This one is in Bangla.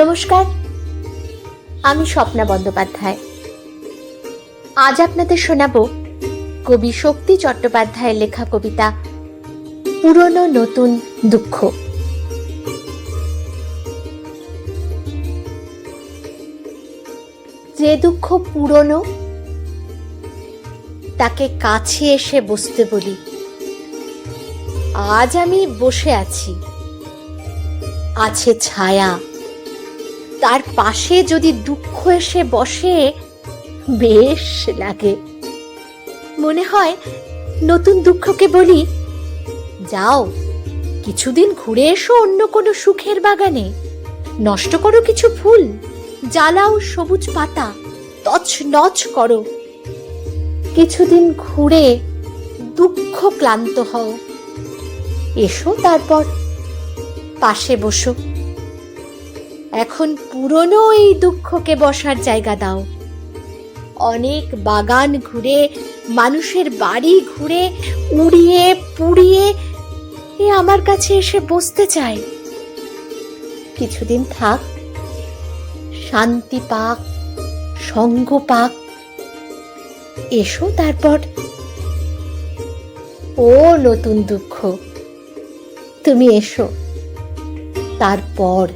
নমস্কার, আমি স্বপ্না বন্দ্যোপাধ্যায়। আজ আপনাদের শোনাব কবি শক্তি চট্টোপাধ্যায়ের লেখা কবিতা পুরনো নতুন দুঃখ। যে দুঃখ পুরনো, তাকে কাছে এসে বসতে বলি। আজ আমি বসে আছি, আছে ছায়া। তার পাশে যদি দুঃখ এসে বসে, বেশ লাগে। মনে হয় নতুন দুঃখকে বলি, যাও, কিছুদিন ঘুরে এসো অন্য কোনো সুখের বাগানে। নষ্ট করো কিছু ফুল, জ্বালাও সবুজ পাতা তছ নচ করো। কিছুদিন ঘুরে দুঃখ ক্লান্ত হও। এসো তারপর পাশে বসো। এখন পুরনো এই দুঃখকে বসার জায়গা দাও। অনেক বাগান ঘুরে, মানুষের বাড়ি ঘুরে, উড়িয়ে, পুড়িয়ে এ আমার কাছে এসে বসতে চায়। কিছুদিন থাক, শান্তি পাক, সঙ্গ পাক, এসো তারপর। ও নতুন দুঃখ, তুমি এসো, তারপর।